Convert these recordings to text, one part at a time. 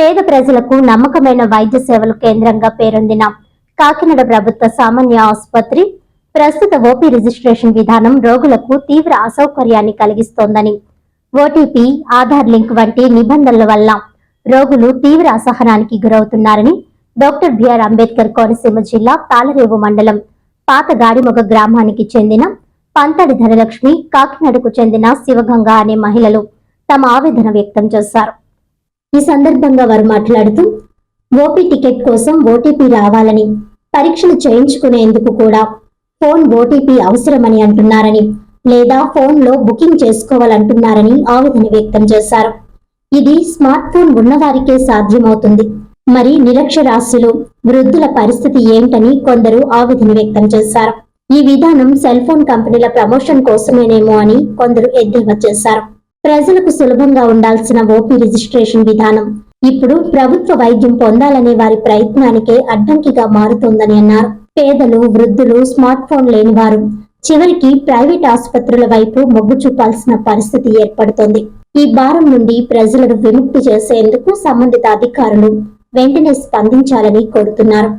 పేద ప్రజలకు నమ్మకమైన వైద్య సేవలు కేంద్రంగా పేరొందిన. కాకినాడ ప్రభుత్వ సామాన్య ఆసుపత్రి ప్రస్తుత ఓపీ రిజిస్ట్రేషన్ విధానం రోగులకు తీవ్ర అసౌకర్యాన్ని కలిగిస్తోందని. ఓటీపీ ఆధార్ లింక్ వంటి నిబంధనల వల్ల రోగులు తీవ్ర అసహనానికి గురవుతున్నారని డాక్టర్ బిఆర్ అంబేద్కర్ కోనసీమ జిల్లా తాళరేవు మండలం పాత గాడిమొగ గ్రామానికి చెందిన పంతడి ధనలక్ష్మి కాకినాడకు చెందిన శివగంగ అనే మహిళలు తమ ఆవేదన వ్యక్తం చేశారు. ఈ సందర్భంగా వారు మాట్లాడుతూ ఓపీ టికెట్ కోసం ఓటీపీ రావాలని పరీక్షలు చేయించుకునేందుకు కూడా ఫోన్ ఓటీపీ అవసరమని అంటున్నారని లేదా ఫోన్లో బుకింగ్ చేసుకోవాలంటున్నారని ఆవేదన వ్యక్తం చేశారు. ఇది స్మార్ట్ ఫోన్ ఉన్నవారికే సాధ్యమవుతుంది. మరి నిరక్షరాస్యులు వృద్ధుల పరిస్థితి ఏంటని కొందరు ఆవేదన వ్యక్తం చేశారు. ఈ విధానం సెల్ ఫోన్ కంపెనీల ప్రమోషన్ కోసమేనేమో అని కొందరు ఎద్దేవా చేశారు. ప్రజలకు సులభంగా ఉండాల్సిన ఓపీ రిజిస్ట్రేషన్ విధానం. ఇప్పుడు ప్రభుత్వ వైద్యం పొందాలనే వారి ప్రయత్నానికే అడ్డంకిగా మారుతోందని అన్నారు. పేదలు వృద్ధులు స్మార్ట్ ఫోన్ లేని వారు. చివరికి ప్రైవేట్ ఆసుపత్రుల వైపు మొగ్గు చూపాల్సిన పరిస్థితి ఏర్పడుతోంది. ఈ భారం నుండి ప్రజలను విముక్తి చేసేందుకు సంబంధిత అధికారులు వెంటనే స్పందించాలని కోరుతున్నారు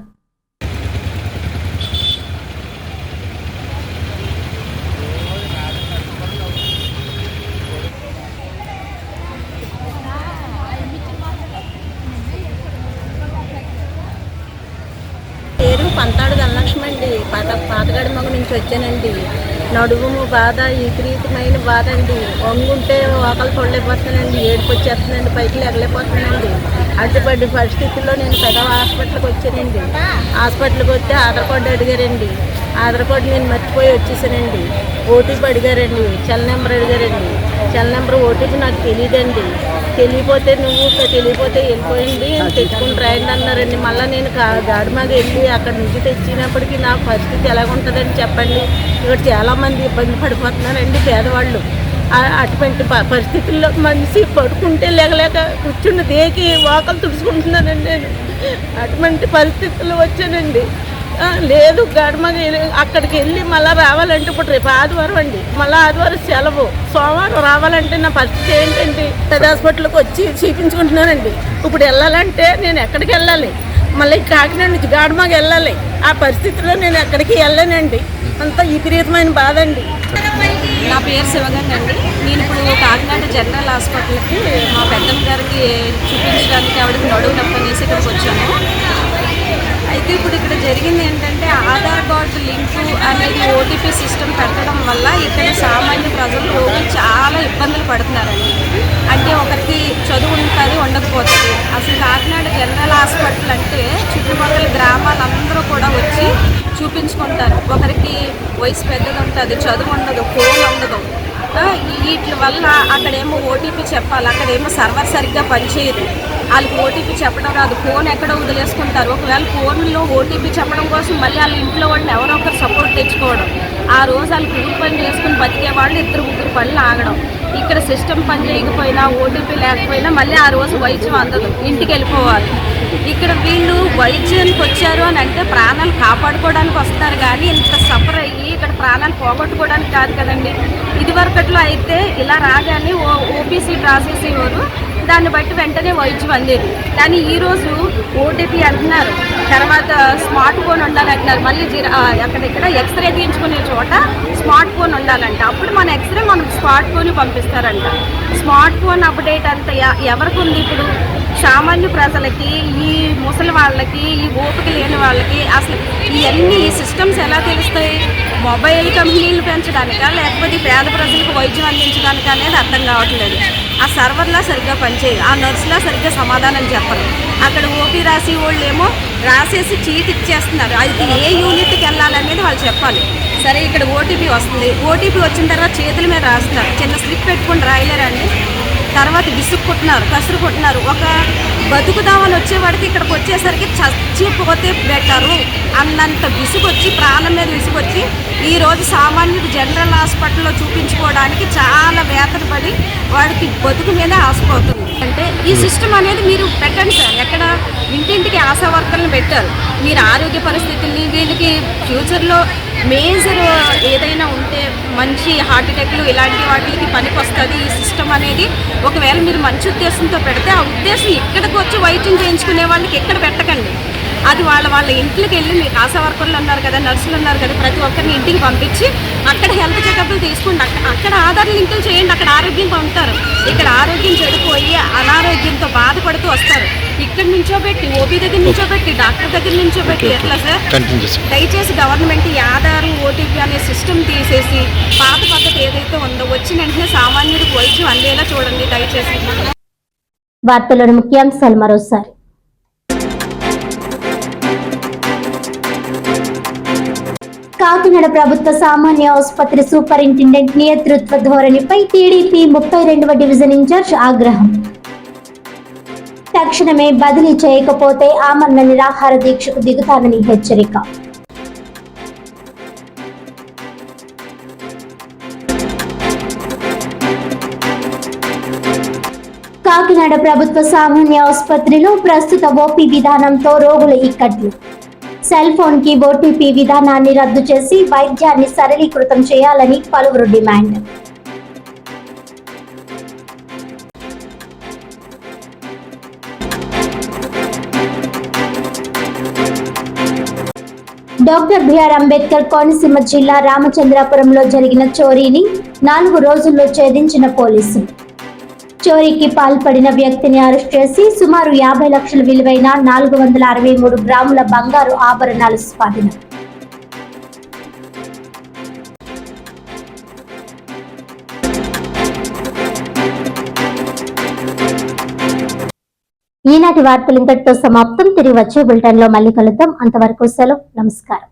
పేరు పంతాడు ధనలక్ష్మి అండి పాత పాతగడి మగ నుంచి వచ్చానండి. నడుము బాధ విపరీతమైన బాధ అండి. వంగుంటే ఒకళ్ళు చూడలేకపోతున్నానండి ఏడుపు వచ్చేస్తుందండి పైకి లేగలేకపోతున్నానండి అడ్డుపడి పరిస్థితుల్లో నేను పెద్ద హాస్పిటల్కి వచ్చానండి. హాస్పిటల్కి వస్తే ఆధార్ కార్డు అడిగారండి. ఆధార్ కార్డు నేను మర్చిపోయి వచ్చేసానండి. ఓటీపీ అడిగారండి. చల్ నెంబర్ అడిగారండి. సెల్ నెంబర్ ఓటీపీ నాకు తెలియదండి తెలియపోతే నువ్వు తెలియపోతే వెళ్ళిపోయింది తెచ్చుకుని రాయండి అన్నారండి. మళ్ళీ నేను గాడి మీద వెళ్ళి అక్కడ నుంచి తెచ్చినప్పటికీ నా పరిస్థితి ఎలాగుంటుందని చెప్పండి. ఇక్కడ చాలామంది ఇబ్బంది పడిపోతున్నారండి పేదవాళ్ళు. అటువంటి ప- పరిస్థితుల్లో మనిషి పడుకుంటే లేకలేక కూర్చుని దేకి వాకలు తుడుచుకుంటున్నానండి నేను. అటువంటి పరిస్థితులు వచ్చానండి. లేదు గడమగ అక్కడికి వెళ్ళి మళ్ళీ రావాలంటే ఇప్పుడు రేపు ఆదివారం అండి. మళ్ళీ ఆదివారం సెలవు. సోమవారం రావాలంటే నా పరిస్థితి ఏంటండి? పెద్ద హాస్పిటల్కి వచ్చి చూపించుకుంటున్నానండి. ఇప్పుడు వెళ్ళాలంటే నేను ఎక్కడికి వెళ్ళాలి? మళ్ళీ కాకినాడ నుంచి గాడమాగ వెళ్ళాలి. ఆ పరిస్థితిలో నేను ఎక్కడికి వెళ్ళానండి అంత విపరీతమైన బాధ అండి. నా పేరు శివగంగ అండి. నేను ఇప్పుడు కాకినాడ జనరల్ హాస్పిటల్కి మా పెద్దమ్మ గారికి చూపించడానికి ఆవిడకి నడువు నొప్పి అనేసి ఇక్కడికి వచ్చాను అయితే ఇప్పుడు ఇక్కడ జరిగింది ఏంటంటే Aadhaar card link OTP system పెట్టడం వల్ల ఇక్కడ సామాన్య ప్రజలు రోగులు చాలా ఇబ్బందులు పడుతున్నారండి. అంటే ఒకరికి చదువు ఉంటుంది ఉండకపోతుంది. అసలు కాకినాడ జనరల్ హాస్పిటల్ అంటే చుట్టుపక్కల గ్రామాలందరూ కూడా వచ్చి చూపించుకుంటారు. ఒకరికి వయసు పెద్దది ఉంటుంది చదువు ఉండదు ఫోన్ ఉండదు. వీటి వల్ల అక్కడేమో ఓటీపీ చెప్పాలి అక్కడేమో సర్వర్ సరిగ్గా పనిచేయదు. వాళ్ళకి ఓటీపీ చెప్పడం రాదు ఫోన్ ఎక్కడ వదిలేసుకుంటారు? ఒకవేళ ఫోన్లో ఓటీపీ చెప్పడం కోసం మళ్ళీ వాళ్ళ ఇంట్లో వాళ్ళని ఎవరో ఒకరు సపోర్ట్ తెచ్చుకోవడం ఆ రోజు వాళ్ళు కూలి పని చేసుకుని బతికే వాళ్ళు ఇద్దరు ముగ్గురు పనులు ఆగడం. ఇక్కడ సిస్టమ్ పని చేయకపోయినా ఓటీపీ లేకపోయినా మళ్ళీ ఆ రోజు వైద్యం అందదు ఇంటికి వెళ్ళిపోవాలి. ఇక్కడ వీళ్ళు వైద్యానికి వచ్చారు అని అంటే ప్రాణాలు కాపాడుకోవడానికి వస్తారు కానీ ఇంత సఫర్ అయ్యి ఇక్కడ ప్రాణాలు పోగొట్టుకోవడానికి కాదు కదండి. ఇదివరకట్లో అయితే ఇలా రాగానే ఓ ఓపీసీ రాసేసేవారు దాన్ని బట్టి వెంటనే వైద్యం అందేది. కానీ ఈరోజు ఓటీపీ అంటున్నారు. తర్వాత స్మార్ట్ ఫోన్ ఉండాలంటున్నారు మళ్ళీ అక్కడిక్కడ ఎక్స్రే తీయించుకునే చోట స్మార్ట్ ఫోన్ ఉండాలంట. అప్పుడు మన ఎక్స్రే మనకు స్మార్ట్ ఫోన్ పంపిస్తారంట. స్మార్ట్ ఫోన్ అప్డేట్ అంతా ఎ- ఎవరికి ఉంది ఇప్పుడు? సామాన్య ప్రజలకి ఈ ముసలి వాళ్ళకి ఈ ఓపిక లేని వాళ్ళకి అసలు ఇవన్నీ ఈ సిస్టమ్స్ ఎలా తెలుస్తాయి? మొబైల్ కంపెనీలు పెంచడానికా లేకపోతే ఈ పేద ప్రజలకు వైద్యం అందించడానిక అనేది అర్థం కావట్లేదు. ఆ సర్వర్లా సరిగ్గా పనిచేయదు ఆ నర్సులా సరిగ్గా సమాధానం చెప్పరు. అక్కడ ఓపీ రాసి వాళ్ళు ఏమో రాసేసి చీట్ ఇచ్చేస్తున్నారు. అది ఏ యూనిట్కి వెళ్ళాలనేది వాళ్ళు చెప్పాలి. సరే ఇక్కడ ఓటీపీ వస్తుంది. ఓటీపీ వచ్చిన తర్వాత చేతుల మీద రాస్తున్నారు. చిన్న స్లిప్ పెట్టుకుని రాయలేరండి. తర్వాత విసుక్కుంటున్నారు కసురుకుంటున్నారు. ఒక బతుకుదామని వచ్చేవాడికి ఇక్కడికి వచ్చేసరికి చచ్చిపోతే బెటరు అన్నంత విసుగొచ్చి ప్రాణం మీద విసుగొచ్చి ఈరోజు సామాన్యుడు జనరల్ హాస్పిటల్లో చూపించుకోవడానికి చాలా వేతన పడి వాడికి బతుకు మీదే ఆశపోతుంది అంటే ఈ సిస్టమ్ అనేది మీరు పెట్టండి సార్. ఎక్కడ ఇంటింటికి ఆశా వర్కర్లను పెట్టారు. మీరు ఆరోగ్య పరిస్థితుల్ని వీళ్ళకి ఫ్యూచర్లో మేజర్ ఏదైనా ఉంటే మంచి హార్ట్ అటాక్లు ఇలాంటి వాటికి పనికి వస్తుంది ఈ సిస్టమ్ అనేది. ఒకవేళ మీరు మంచి ఉద్దేశంతో పెడితే ఆ ఉద్దేశం ఇక్కడికి వచ్చి వైద్యం చేయించుకునే వాళ్ళకి ఎక్కడ పెట్టకండి. అది వాళ్ళ వాళ్ళ ఇంట్లోకి వెళ్ళి మీకు ఆశా వర్కర్లు ఉన్నారు కదా నర్సులు ఉన్నారు కదా ప్రతి ఒక్కరిని ఇంటికి పంపించి అక్కడ హెల్త్ చెకప్లు తీసుకోండి. అక్కడ అక్కడ ఆధార్ లింకులు చేయండి అక్కడ ఆరోగ్యంగా ఉంటారు ఇక్కడ ఆరోగ్యం చెడిపోయి అనారోగ్యంతో బాధపడుతూ వస్తారు. ఇక్కడ నుంచోబెట్టి ఓపీ దగ్గర నుంచోబెట్టి డాక్టర్ దగ్గర నుంచోబెట్టి ఎట్లా సార్? దయచేసి గవర్నమెంట్ ఈ ఆధార్ ఓటీపీ అనే సిస్టమ్ తీసేసి పాత పద్ధతి ఏదైతే ఉందో వచ్చిన వెంటనే సామాన్యుడికి వైద్యం అందేలా చూడండి దయచేసి వార్తలను ముఖ్యాంశాలు మరోసారి. కాకినాడ ప్రభుత్వ సామాన్య ఆసుపత్రి సూపరింటెండెంట్ నియంతృత్వ ధోరణిపై టీడీపీ ముప్పై రెండవ డివిజన్ ఇన్ఛార్జ్ ఆగ్రహం. తక్షణమే బదిలీ చేయకపోతే ఆమరణ నిరాహార దీక్షకు దిగుతానని హెచ్చరిక. కాకినాడ ప్రభుత్వ సామాన్య ఆసుపత్రిలో ప్రస్తుత ఓపీ విధానంతో రోగుల ఇక్కట్లు. సెల్ ఫోన్కి ఓటీపీ విధానాన్ని రద్దు చేసి వైద్యాన్ని సరళీకృతం చేయాలని పలువురు demand. Doctor BR Ambedkar Konaseema జిల్లా రామచంద్రాపురంలో జరిగిన చోరీని నాలుగు రోజుల్లో ఛేదించిన పోలీసులు. చోరీకి పాల్పడిన వ్యక్తిని అరెస్ట్ చేసి సుమారు యాభై లక్షల విలువైన నాలుగు వందల అరవై మూడు గ్రాముల బంగారు ఆభరణాలు స్వాధీనం. ఈనాటి వార్తలు ఇంతటితో సమాప్తం. తిరిగి వచ్చే బులెటిన్లో మళ్ళీ కలుద్దాం. అంతవరకు సెలవు. నమస్కారం.